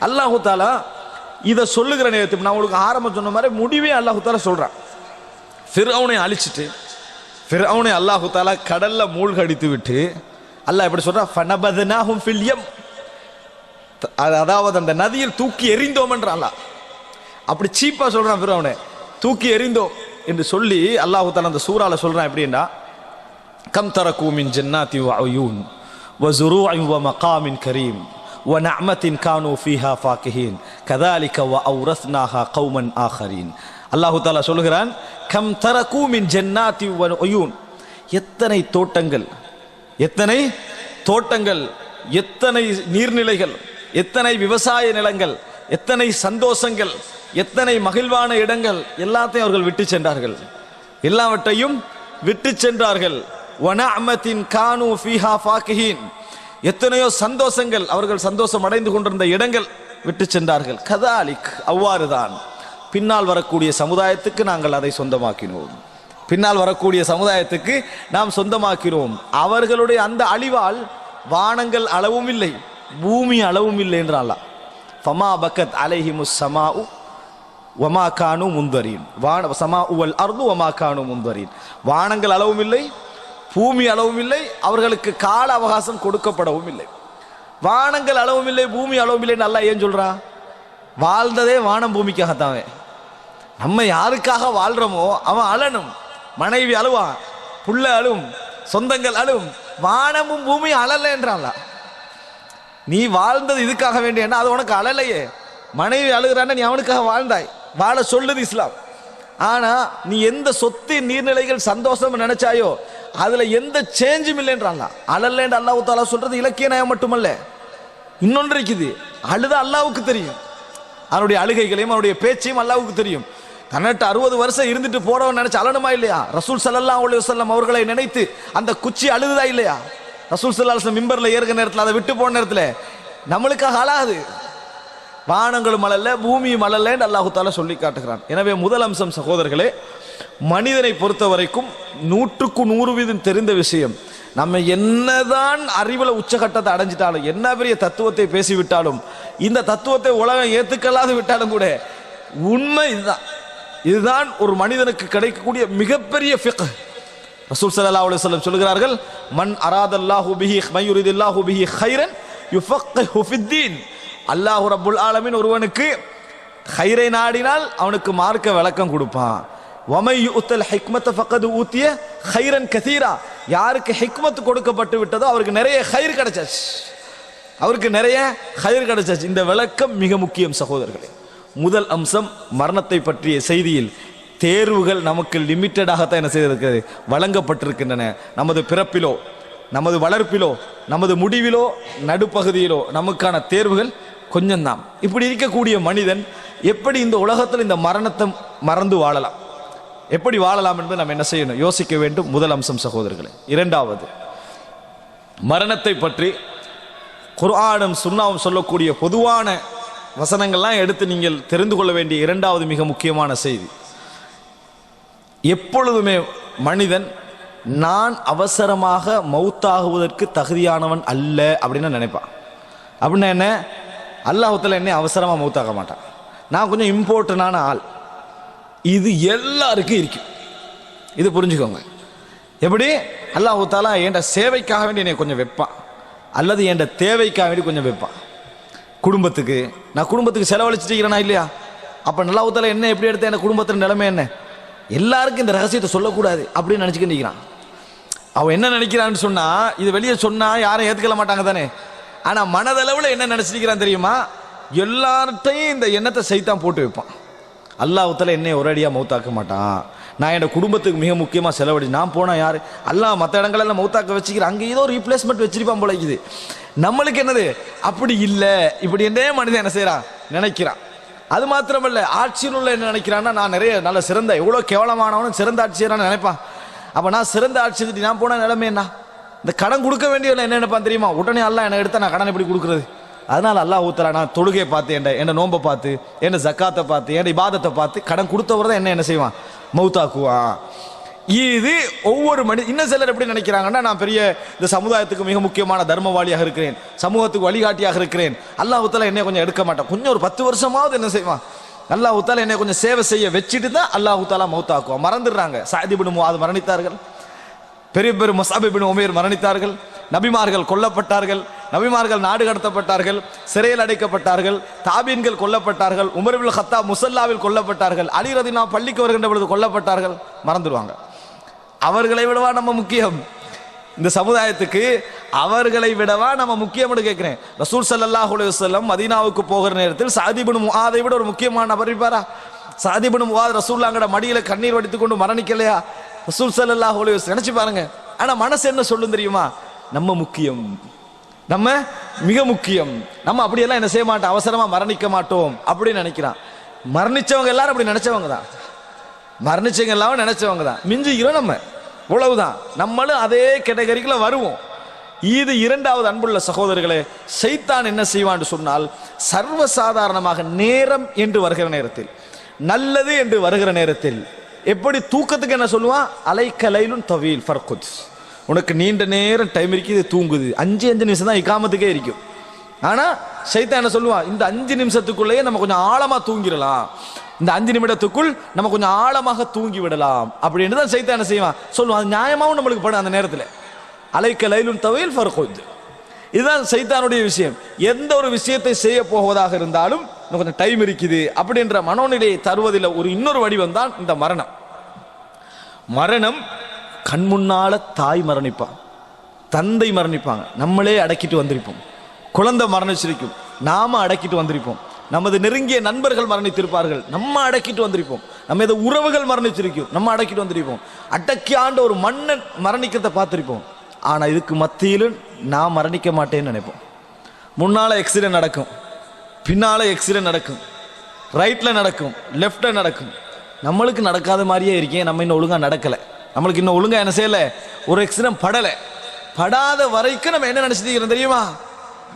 அல்லாஹு தாலா இதை சொல்லுகிற நேரத்துக்கு நான் உங்களுக்கு ஆரம்பம் சொன்ன மாதிரி முடிவே அல்லாஹு தாலா சொல்கிறான் ஃபிர்அவனை அழிச்சிட்டு ஃபிர்அவனை அல்லாஹு தாலா கடலில் மூழ்கடித்து விட்டு அல்லாஹ் எப்படி சொல்கிறான் ஃபனபதனாகும் ஃபில்யம் அதாவது அந்த நதியில் தூக்கி எறிந்தோம்ன்ற அல்லாஹ். அப்படி சீப்பாக சொல்கிறான் ஃபிர்அவனை தூக்கி எறிந்தோம் என்று சொல்லி அல்லாஹு தாலா அந்த சூறாவில் சொல்கிறான் எப்படின்னா கம் தரக்கூமின் ஜென்னாத்தி வயூன் வ ஜுரூ மகாமின் கரீம். ونعمة كانوا فيها فاكهين كذلك وأورثناها قوما آخرين அல்லாஹு தாலா சொல்கிறான் கம் தரக்கு மின் ஜன்னாத்தி வஅயூன் எத்தனை தோட்டங்கள் எத்தனை தோட்டங்கள் எத்தனை நீர்நிலைகள் எத்தனை விவசாய நிலங்கள் எத்தனை சந்தோஷங்கள் எத்தனை மகிழ்வான இடங்கள் எல்லாத்தையும் அவர்கள் விட்டு சென்றார்கள் எல்லாவற்றையும் விட்டு சென்றார்கள் வனஅமத்தின் கானு ஃபீஹா ஃபாக்கிஹீன் எத்தனையோ சந்தோஷங்கள் அவர்கள் சந்தோஷம் அடைந்து கொண்டிருந்த இடங்கள் விட்டு சென்றார்கள். கதாலிக் அவ்வாறுதான். பின்னால் வரக்கூடிய சமுதாயத்துக்கு நாங்கள் அதை சொந்தமாக்கினோம். பின்னால் வரக்கூடிய சமுதாயத்துக்கு நாம் சொந்தமாக்கிறோம் அவர்களுடைய அந்த அழிவால் வானங்கள் அளவும் இல்லை பூமி அளவும் இல்லை என்றாலா. ஃபமா பக்கத் அலைஹிமுஸ் சமா உமா கானு முந்தரீன் வான சமா உவல் அர்து வமா கானு முந்தரீன் வானங்கள் அளவும் இல்லை பூமி அளவும் இல்லை அவர்களுக்கு கால அவகாசம் கொடுக்கப்படவும் இல்லை. வானங்கள் அளவும் இல்லை பூமி அளவும் இல்லை நல்லா ஏன் சொல்றா? வாழ்ந்ததே வானம் பூமிக்காகத்தாவே நம்ம யாருக்காக வாழ்றோமோ அவன் அழனும் மனைவி அழுவான் புள்ள அழும் சொந்தங்கள் அழும் வானமும் பூமியும் அழல என்றான்ல நீ வாழ்ந்தது இதுக்காக வேண்டியன்னா அது உனக்கு அழலையே. மனைவி அழுகிறான்னு நீ அவனுக்காக வாழ்ந்தாய். வாழ சொல்லுது இஸ்லாம். ஆனா நீ எந்த சொத்து நீர்நிலைகள் சந்தோஷம் நினைச்சாயோ அதுல எந்த சேஞ்சும் இல்லைன்றாங்க. அழல்லேன்னு அல்லாஹ் தாலா சொல்றது இலக்கிய நயம் மட்டுமல்ல. இன்னொன்று இருக்குது. அழுத அல்லாவுக்கு தெரியும். அவனுடைய அழுகைகளையும் அவனுடைய பேச்சையும் அல்லாவுக்கு தெரியும். தன்னிட்ட அறுபது வருஷம் இருந்துட்டு போறவன் நினைச்சு அழணுமா இல்லையா? ரசூல் சல்லா அலைஹி செல்லம் அவர்களை நினைத்து அந்த குச்சி அழுதுதா இல்லையா? ரசூல் சல்லா மிம்பர்ல ஏறுகிற நேரத்தில் அதை விட்டு போன நேரத்தில் நம்மளுக்காக அழாது வானங்களும் மழல்ல பூமியும் மழல்லன்னு அல்லாஹு தாலா சொல்லி காட்டுகிறான். எனவே முதல் அம்சம் சகோதரர்களே மனிதனை பொறுத்த வரைக்கும் நூற்றுக்கு நூறு வீதம் தெரிந்த விஷயம். நம்ம என்னதான் அறிவுல உச்சகட்டத்தை அடைஞ்சிட்டாலும் என்ன பெரிய தத்துவத்தை பேசிவிட்டாலும் இந்த தத்துவத்தை உலகம் ஏத்துக்கலாது விட்டாலும் கூட உண்மை இதுதான். இதுதான் ஒரு மனிதனுக்கு கிடைக்கக்கூடிய மிகப்பெரிய ஃபிக்ஹ் ரசூல் சல்லா அலி சொல்லம் சொல்கிறார்கள் மண் அராதல்லாஹு பிஹி மயுரிதில்லாஹு பிஹி கைரன் யுஃபக்கிஹு அல்லாஹ் ரப்புல் ஆலமீன் ஒருவனுக்கு ஹைரை நாடினால் அவனுக்கு மார்க்க விளக்கம் கொடுப்பான். வமை ஊத்திய ஹைரன் கதீரா யாருக்கு ஹிக்மத் கொடுக்கப்பட்டு விட்டதோ அவருக்கு நிறைய ஹைர் கிடைச்சாச்சு. அவருக்கு நிறைய ஹைர் கிடைச்சாச்சு. இந்த விளக்கம் மிக முக்கியம் சகோதரர்களே. முதல் அம்சம் மரணத்தை பற்றிய செய்தியில் தேர்வுகள் நமக்கு லிமிட்டடாகத்தான் என்ன செய்திருக்கிறது? வழங்கப்பட்டிருக்கின்றன. நமது பிறப்பிலோ நமது வளர்ப்பிலோ நமது முடிவிலோ நடுப்பகுதியிலோ நமக்கான தேர்வுகள் கொஞ்சம்தான். இப்படி இருக்கக்கூடிய மனிதன் எப்படி இந்த உலகத்தில் இந்த மரணத்தை மறந்து வாழலாம்? எப்படி வாழலாம் என்பது நம்ம என்ன செய்யணும்? யோசிக்க வேண்டும். முதல் அம்சம் சகோதரர்களே. இரண்டாவது மரணத்தை பற்றி குர்ஆனும் சுண்ணாவும் சொல்லக்கூடிய பொதுவான வசனங்கள்லாம் எடுத்து நீங்கள் தெரிந்து கொள்ள வேண்டிய இரண்டாவது மிக முக்கியமான செய்தி. எப்பொழுதுமே மனிதன் நான் அவசரமாக மௌத்தாகுவதற்கு தகுதியானவன் அல்ல அப்படின்னு நினைப்பான். அப்படின்னா என்ன? அல்லாஹத்தில் என்னை அவசரமாக மௌத்தாக மாட்டான். நான் கொஞ்சம் இம்பார்ட்டண்டான ஆள். இது எல்லாருக்கும் இருக்கு. இது புரிஞ்சுக்கோங்க. எப்படி? அல்லாஹு தாலா என்ட சேவைக்காக வேண்டி என்னை கொஞ்சம் வைப்பான். அல்லது என்ட தேவைக்காக வேண்டி கொஞ்சம் வைப்பான். குடும்பத்துக்கு. நான் குடும்பத்துக்கு செலவழிச்சிட்டு இருக்கிறேனா இல்லையா? அப்போ நல்லா தாலா என்ன எப்படி எடுத்த என் குடும்பத்தில் நிலைமை என்ன? எல்லாருக்கும் இந்த ரகசியத்தை சொல்லக்கூடாது அப்படின்னு நினச்சிக்கிட்டு நிற்கிறான் அவன் என்ன நினைக்கிறான்னு சொன்னால் இது வெளியே சொன்னால் யாரும் ஏற்றுக்கல மாட்டாங்க தானே. ஆனால் மனதளவில் என்ன நினச்சிருக்கிறான் தெரியுமா? எல்லார்ட்டையும் இந்த எண்ணத்தை சைத்தான் போட்டு வைப்பான். அல்லாஹத்தில் என்னை அடியாக மௌத்தாக்க மாட்டான். நான் என்னோட குடும்பத்துக்கு மிக முக்கியமாக செலவழி நான் போனால் யார்? அல்லாஹ் மற்ற இடங்களெல்லாம் மௌத்தாக்க வச்சுக்கிறேன் அங்கே ஏதோ ரீப்ளேஸ்மெண்ட் வச்சிருப்பான் போலக்குது நம்மளுக்கு என்னது? அப்படி இல்லை. இப்படி என்னே மனிதன் என்ன செய்கிறான் நினைக்கிறான். அது மாத்திரமல்ல ஆட்சியில் உள்ள என்ன நினைக்கிறான்னா நான் நிறைய நல்ல சிறந்த எவ்வளோ கேவலமானவனும் சிறந்த ஆட்சியரான நினைப்பான். அப்போ நான் சிறந்த ஆட்சி நான் போன நிலைமை என்ன? இந்த கடன் கொடுக்க வேண்டிய என்ன நினைப்பான் தெரியுமா? உடனே எல்லாம் என்ன எடுத்தா நான் கடன் எப்படி கொடுக்குறது? அதனால் அல்லாஹ் ஊத்தலா நான் தொழுகையை பார்த்து என் என்ன நோன்பை பார்த்து என்ன ஜக்காத்தை பார்த்து என் இபாதத்தை பார்த்து கடன் கொடுத்தவர் தான் என்ன என்ன செய்வான்? மௌத்தாக்குவான். இது ஒவ்வொரு மனி இன்னும் சிலர் எப்படி நினைக்கிறாங்கன்னா நான் பெரிய இந்த சமுதாயத்துக்கு மிக முக்கியமான தர்மவாளியாக இருக்கிறேன் சமூகத்துக்கு வழிகாட்டியாக இருக்கிறேன். அல்லாஹுத்தால என்னை கொஞ்சம் எடுக்க மாட்டேன். கொஞ்சம் ஒரு பத்து வருஷமாவது என்ன செய்வான்? அல்லாஹுத்தால என்னை கொஞ்சம் சேவை செய்ய வச்சுட்டு தான் அல்லாஹுத்தாலா மௌத்தாக்குவான். மறந்துடுறாங்க. சாதிபின் அது மரணித்தார்கள். பெரிய பெரும் மசாபிபின் உமேர் மரணித்தார்கள். நபிமார்கள் கொல்லப்பட்டார்கள். நபிமார்கள் நாடு கடத்தப்பட்டார்கள் சிறையில் அடைக்கப்பட்டார்கள் தாபீன்கள் கொல்லப்பட்டார்கள் உமர்பில் ஹத்தா முசல்லாவில் கொல்லப்பட்டார்கள் அலி ரதினா பள்ளிக்கு வருகின்ற பொழுது கொல்லப்பட்டார்கள் மறந்துடுவாங்க. அவர்களை விடவா நம்ம முக்கியம்? இந்த சமுதாயத்துக்கு அவர்களை விடவா நம்ம முக்கியம்னு கேட்கிறேன். ரசூல் சல்லாஹ் அலைஹி மதீனாவுக்கு போகிற நேரத்தில் சாதிபுன் முகாதை விட ஒரு முக்கியமான நபர் இருப்பாரா? சாதிபுன் முகாத் ரசூல்லாங்கட மடியில கண்ணீர் வடித்துக் கொண்டு மரணிக்கலையா? ரசூல் சல்லாஹ் அலைஹி வஸல்லம் நினைச்சு பாருங்க. ஆனா மனசு என்ன சொல்லும் தெரியுமா? நம்ம முக்கியம். நம்ம மிக முக்கியம். நம்ம அப்படியெல்லாம் என்ன செய்ய மாட்டோம்? அவசரமா மரணிக்க மாட்டோம் அப்படின்னு நினைக்கிறான். மரணிச்சவங்க எல்லாரும் அப்படி நினைச்சவங்க தான். மரணிச்சவங்க எல்லாரும் நினைச்சவங்க தான். மிஞ்சுகிறோம் நம்ம. இவ்வளவுதான். நம்மளும் அதே கேட்டகரிக்குள்ள வருவோம். இது இரண்டாவது அன்புள்ள சகோதரர்களே சைத்தான் என்ன செய்வான்னு சொன்னால் சர்வசாதாரணமாக நேரம் என்று வருகிற நேரத்தில் நல்லது என்று வருகிற நேரத்தில் எப்படி தூக்கத்துக்கு என்ன சொல்லுவான்? அலைக்கலையிலும் தவீல் ஃபர்குத். உனக்கு நீண்ட நேரம் டைம் இருக்குது தூங்குது. அஞ்சு அஞ்சு நிமிஷம் தான் இக்காமத்துக்கே இருக்கும். ஆனால் சைத்தான் என்ன சொல்லுவான் இந்த அஞ்சு நிமிஷத்துக்குள்ளேயே நம்ம கொஞ்சம் ஆழமாக தூங்கிடலாம். இந்த அஞ்சு நிமிடத்துக்குள் நம்ம கொஞ்சம் ஆழமாக தூங்கி விடலாம் அப்படின்னு தான் சைத்தான் என்ன செய்வான்? சொல்லுவான். அது நியாயமாகவும் நம்மளுக்கு படும் அந்த நேரத்தில். அலைக்க லைலும் தவையில் ஃபர்கோந்து இதுதான் சைத்தானுடைய விஷயம். எந்த ஒரு விஷயத்தை செய்ய போவதாக இருந்தாலும் இன்னும் கொஞ்சம் டைம் இருக்குது அப்படின்ற மனோநிலையை தருவதில் ஒரு இன்னொரு வடிவம் தான் இந்த மரணம். மரணம் கண் முன்னால தாய் மரணிப்பான். தந்தை மரணிப்பாங்க. நம்மளே அடக்கிட்டு வந்திருப்போம். குழந்தை மரணிச்சிருக்கும். நாம அடக்கிட்டு வந்திருப்போம். நமது நெருங்கிய நண்பர்கள் மரணித்திருப்பார்கள். நம்ம அடக்கிட்டு வந்திருப்போம். நம்ம இதை உறவுகள் மரணிச்சிருக்கும். நம்ம அடக்கிட்டு வந்திருப்போம். அடக்கி ஆண்ட ஒரு மன்னன் மரணிக்கிறத பார்த்துருப்போம். ஆனால் இதுக்கு மத்தியில் நான் மரணிக்க மாட்டேன்னு நினைப்போம். முன்னால் எக்ஸிடென்ட் நடக்கும். பின்னால் எக்ஸிடென்ட் நடக்கும். ரைட்டில் நடக்கும். லெஃப்டில் நடக்கும். நம்மளுக்கு நடக்காத மாதிரியே இருக்கேன். நம்ம இன்னும் ஒழுங்காக நடக்கலை. நம்மளுக்கு இன்னும் ஒழுங்கா என்ன செய்யல? ஒரு எக்ஸிடென்ட் படல. படாத வரைக்கும் நம்ம என்ன நினைச்சிட்டு தெரியுமா?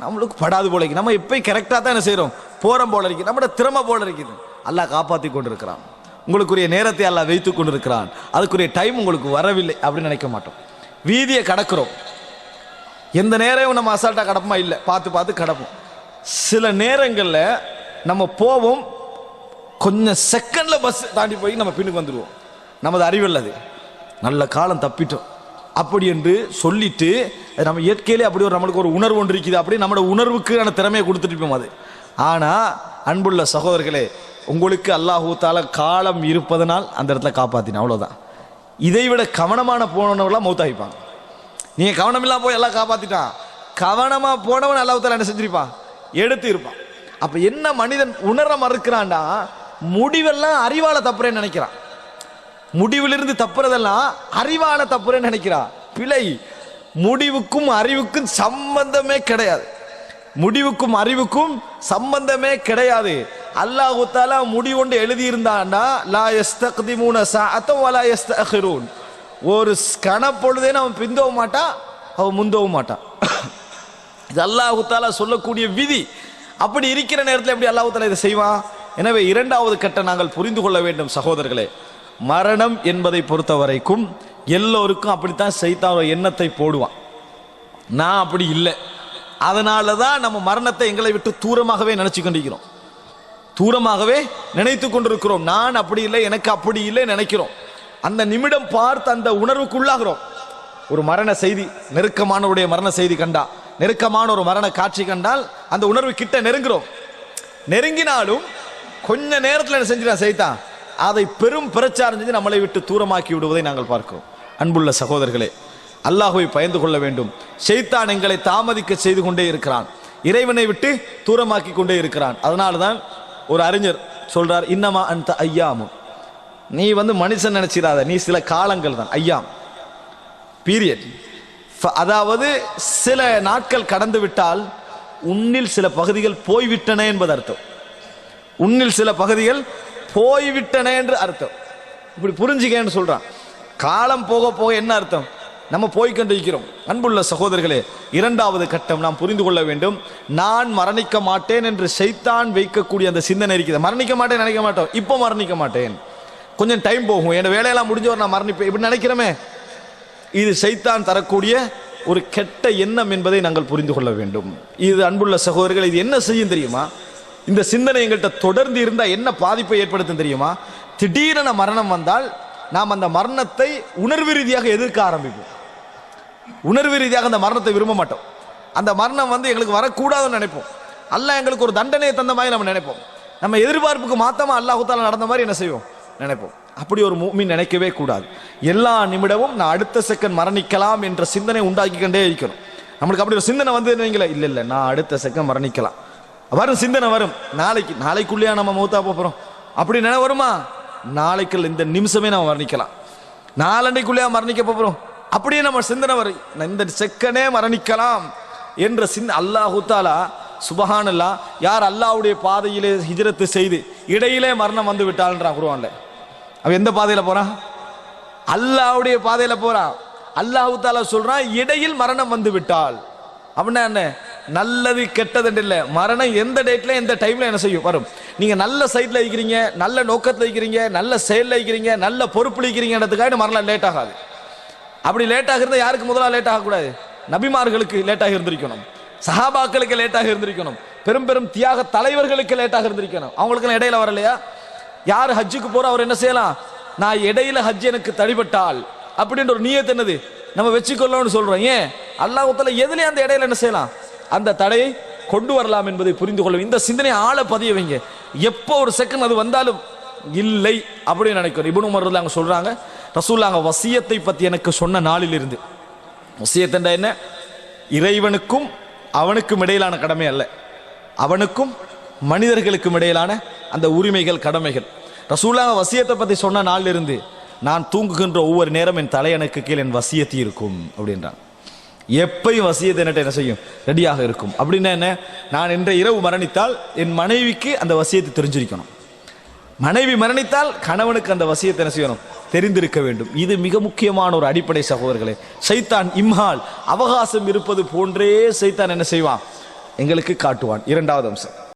நம்மளுக்கு படாது போல இருக்கு. நம்ம எப்பயும் கரெக்டாக தான் என்ன செய்கிறோம் போறோம் போல இருக்கு. நம்மளோட திறமை போல இருக்குது அல்லாஹ் காப்பாத்தி கொண்டிருக்கிறான். உங்களுக்குரிய நேரத்தை எல்லாம் வைத்து கொண்டிருக்கிறான். அதுக்குரிய டைம் உங்களுக்கு வரவில்லை அப்படின்னு நினைக்க மாட்டோம். வீதியை கடக்கிறோம். எந்த நேரம் நம்ம அசால்ட்டாக கடப்போமா? இல்லை. பார்த்து பார்த்து கடப்போம். சில நேரங்களில் நம்ம போவோம். கொஞ்சம் செகண்டில் பஸ் தாண்டி போய் நம்ம பின்னுக்கு வந்துடுவோம் நமது அறிவில் அது நல்ல காலம் தப்பிட்டோம். அப்படி என்று சொல்லிட்டு நம்ம இயற்கையிலே அப்படி ஒரு நம்மளுக்கு ஒரு உணர்வு ஒன்று இருக்குது அப்படி நம்மளோட உணர்வுக்கான திறமையை கொடுத்துட்டு அது. ஆனால் அன்புள்ள சகோதரர்களே உங்களுக்கு அல்லாஹூத்தால காலம் இருப்பதனால் அந்த இடத்துல காப்பாத்தின அவ்வளோதான் இதை விட கவனமான போனவங்களாம் மௌத்தாகிப்பாங்க நீங்கள் கவனமில்லா போய் எல்லாம் காப்பாத்திட்டான். கவனமாக போனவன் அல்லாஹூத்தால என்ன செஞ்சிருப்பான்? எடுத்து இருப்பான். அப்போ என்ன மனிதன் உணர மறுக்கிறான்டா முடிவெல்லாம் அறிவால தப்புறேன்னு நினைக்கிறான். முடிவிலிருந்து தப்புறதெல்லாம் அறிவால தப்புறேன்னு நினைக்கிறான் பிழை. முடிவுக்கும் அறிவுக்கும் சம்பந்தமே கிடையாது. முடிவுக்கும் அறிவுக்கும் சம்பந்தமே கிடையாது. அல்லாஹு தாலா முடிவொண்டு எழுதியிருந்தான்னா லா யஸ்தக்திமூன சஅத்தம் வலா யஸ்தஅഖിറூன் ஒரு கணப்பொழுதே அவன் பிந்தவும் மாட்டான் அவன் முந்தவும் மாட்டான் இது அல்லாஹு தாலா சொல்லக்கூடிய விதி. அப்படி இருக்கிற நேரத்தில் எப்படி அல்லாஹு தாலா இதை செய்வான்? எனவே இரண்டாவது கட்ட நாங்கள் புரிந்து கொள்ள வேண்டும் சகோதரர்களே. மரணம் என்பதை பொறுத்த வரைக்கும் எல்லோருக்கும் அப்படித்தான் சைத்தான் எண்ணத்தை போடுவான். நான் அப்படி இல்லை. அதனால தான் நம்ம மரணத்தை எங்களை விட்டு தூரமாகவே நினச்சி கொண்டிருக்கிறோம். தூரமாகவே நினைத்து கொண்டிருக்கிறோம். நான் அப்படி இல்லை எனக்கு அப்படி இல்லை நினைக்கிறோம். அந்த நிமிடம் பார்த்து அந்த உணர்வுக்குள்ளாகிறோம். ஒரு மரண செய்தி நெருக்கமானவருடைய மரண செய்தி கண்டா. நெருக்கமான ஒரு மரண காட்சி கண்டால் அந்த உணர்வு கிட்ட நெருங்குறோம். நெருங்கினாலும் கொஞ்ச நேரத்தில் என்ன செஞ்சிடான் செய்தான் அதை பெரும் பிரச்சாரம் செஞ்சு நம்மளை விட்டு தூரமாக்கி விடுவதை நாங்கள் பார்க்கிறோம். அன்புள்ள சகோதரர்களே அல்லாஹுவை பயந்து கொள்ள வேண்டும். செய்தான் எங்களை தாமதிக்க செய்து கொண்டே இருக்கிறான். இறைவனை விட்டு தூரமாக்கி கொண்டே இருக்கிறான். அதனால தான் ஒரு அறிஞர் சொல்றார் இன்னமா அந்த ஐயாமும் நீ வந்து மனுஷன் நினைச்சிடாத நீ சில காலங்கள் தான் ஐயாம். பீரியட் அதாவது சில நாட்கள் கடந்து விட்டால் உன்னில் சில பகுதிகள் போய்விட்டன என்பது அர்த்தம் உன்னில் சில பகுதிகள் போய்விட்டன என்று அர்த்தம். இப்படி புரிஞ்சுக்கன்னு சொல்றான். காலம் போக போக என்ன அர்த்தம்? நம்ம போய்கொண்டிருக்கிறோம் அன்புள்ள சகோதரர்களே இரண்டாவது கட்டம் நாம் புரிந்து கொள்ள வேண்டும். நான் மரணிக்க மாட்டேன் என்று சைத்தான் வைக்கக்கூடிய அந்த சிந்தனை இருக்குது. மரணிக்க மாட்டேன் நினைக்க மாட்டோம். இப்போ மரணிக்க மாட்டேன். கொஞ்சம் டைம் போகும். என் வேலையெல்லாம் முடிஞ்சவர் நான் மரணிப்பேன் இப்படி நினைக்கிறோமே? இது சைத்தான் தரக்கூடிய ஒரு கெட்ட எண்ணம் என்பதை நாங்கள் புரிந்து கொள்ள வேண்டும். இது அன்புள்ள சகோதரர்கள் இது என்ன செய்யும் தெரியுமா? இந்த சிந்தனை எங்கள்கிட்ட தொடர்ந்து இருந்தால் என்ன பாதிப்பை ஏற்படுத்தும் தெரியுமா? திடீரென மரணம் வந்தால் நாம் அந்த மரணத்தை உணர்வு ரீதியாக எதிர்க்க ஆரம்பிப்போம். உணர்வு ரீதியாக அந்த மரணத்தை விரும்ப மாட்டோம். அந்த மரணம் வந்து எங்களுக்கு வரக்கூடாதுன்னு நினைப்போம். அல்ல எங்களுக்கு ஒரு தண்டனையை தந்த மாதிரி நம்ம நினைப்போம். நம்ம எதிர்பார்ப்புக்கு மாத்தமாக அல்லாஹுத்தால நடந்த மாதிரி என்ன செய்வோம்? நினைப்போம். அப்படி ஒரு மூமின் நினைக்கவே கூடாது. எல்லா நிமிடமும் நான் அடுத்த செகண்ட் மரணிக்கலாம் என்ற சிந்தனை உண்டாக்கி கொண்டே இருக்கணும். நம்மளுக்கு அப்படி ஒரு சிந்தனை வந்து வைங்களேன் இல்லை இல்லை நான் அடுத்த செகண்ட் மரணிக்கலாம். வரும் சிந்தனை வரும். நாளைக்கு நாளைக்குள்ளேயா நம்ம மூத்தா போகிறோம் அப்படி நினை வருமா? நாளைக்கு இந்த நிமிஷமே நம்ம மரணிக்கலாம். நாளண்டைக்குள்ளேயா மரணிக்க போகிறோம் அப்படியே நம்ம சிந்தனை வரும். இந்த செக்கனே மரணிக்கலாம் என்ற சிந்த அல்லாஹூத்தாலா சுபஹானல்லா யார் அல்லாவுடைய பாதையிலே ஹிஜரத்து செய்து இடையிலே மரணம் வந்து விட்டாள்ன்றான் குருவான்ல அவன் எந்த பாதையில் போகிறான் அல்லாவுடைய பாதையில் போகிறான் அல்லாஹூத்தாலா சொல்கிறான் இடையில் மரணம் வந்து விட்டாள். அப்படின்னா என்ன? நல்லது கெட்டது இல்லை மரணம் எந்த டேட்ல எந்த டைம்ல என்ன செய்யும்? வரும். நீங்க நல்ல சைட்ல இருக்கிறீங்க நல்ல நோக்கத்தில் இருக்கிறீங்க நல்ல செயலில் இருக்கிறீங்க நல்ல பொறுப்பு இருக்கிறீங்கன்றதுக்காக மரணம் லேட் ஆகாது. அப்படி லேட் ஆகிறது யாருக்கு முதலாக லேட் ஆகக்கூடாது? நபிமார்களுக்கு லேட்டாக இருந்திருக்கணும். சஹாபாக்களுக்கு லேட்டாக இருந்திருக்கணும். பெரும் பெரும் தியாக தலைவர்களுக்கு லேட்டாக இருந்திருக்கணும். அவங்களுக்கு இடையில வரலையா? யார் ஹஜ்ஜுக்கு போற அவர் என்ன செய்யலாம்? நான் இடையில ஹஜ் எனக்கு தடிபட்டால். அப்படின்ற ஒரு நீயத்து என்னது? நம்ம வச்சுக்கொள்ளோம்னு சொல்றோம். ஏன்? அல்லாஹத்துல எதுலயும் அந்த இடையில என்ன செய்யலாம்? அந்த தடையை கொண்டு வரலாம் என்பதை புரிந்து கொள்ளும். இந்த சிந்தனை ஆழ பதிய வைங்க எப்போ ஒரு செகண்ட் அது வந்தாலும் இல்லை அப்படின்னு நினைக்கிறோம் இபுன் உமர் அவங்க சொல்கிறாங்க ரசூல்லாங்க வசியத்தை பற்றி எனக்கு சொன்ன நாளில் இருந்து வசியத்தண்டா என்ன? இறைவனுக்கும் அவனுக்கும் இடையிலான கடமை அல்ல. அவனுக்கும் மனிதர்களுக்கும் இடையிலான அந்த உரிமைகள் கடமைகள். ரசூல்லாங்க வசியத்தை பற்றி சொன்ன நாளில் இருந்து நான் தூங்குகின்ற ஒவ்வொரு நேரம் என் தலையணுக்கு கீழ் என் வசியத்தி இருக்கும் அப்படின்றான். எப்பையும் வசியத்தை என்னட்ட என்ன செய்யும்? ரெடியாக இருக்கும். அப்படின்னா என்ன? நான் இன்றைய இரவு மரணித்தால் என் மனைவிக்கு அந்த வசியத்தை தெரிஞ்சிருக்கணும். மனைவி மரணித்தால் கணவனுக்கு அந்த வசியத்தை என்ன செய்யணும்? தெரிந்திருக்க வேண்டும். இது மிக முக்கியமான ஒரு அடிப்படை சகோதரர்களே. சைத்தான் இம்ஹால் அவகாசம் இருப்பது போன்றே சைத்தான் என்ன செய்வான்? எங்களுக்கு காட்டுவான். இரண்டாவது அம்சம்.